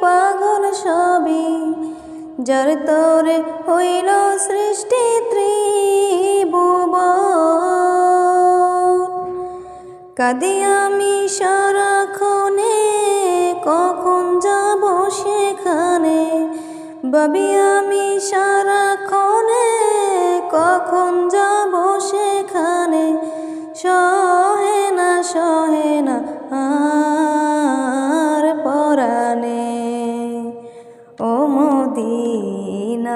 পাগল সবে যার তোর হইল সৃষ্টি ত্রিভুব কাঁদি আমি সারাক্ষণে, কখন যাব সেখানে? ভাবি আমি সারাক্ষণে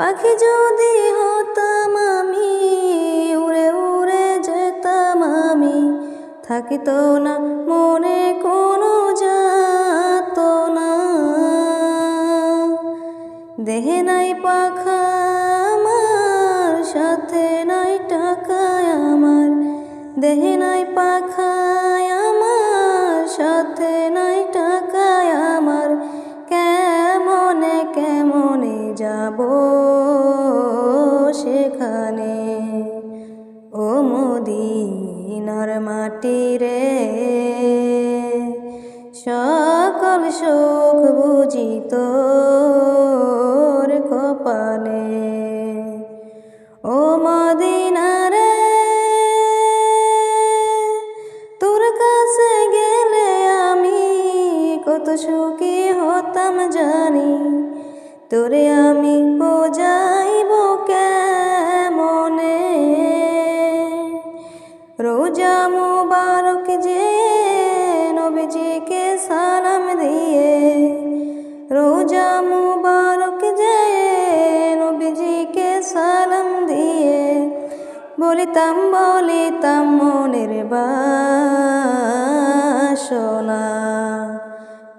পাখি যদি হতাম আমি, উড়ে উড়ে যেতাম আমি। থাকিত না, মনে কোনো যাত না। দেহে নাই পাখা আমার, সাথে নাই টাকায় আমার। দেহে নাই পাখায় সেখানে। ও মদিনার মাটি রে সকল সুখ বুঝিত কপালে। ও মদিনারে তোর কাছে গেলে আমি কত সুখী হতাম জানি। তোরে আমি বোঝাইব কেমনে? রোজা মুবারক যে নবীজিকে সালাম দিয়ে, রোজা মুবারক যে নবীজিকে সালাম দিয়ে, বলিতাম বলিতাম মনের বাসনা।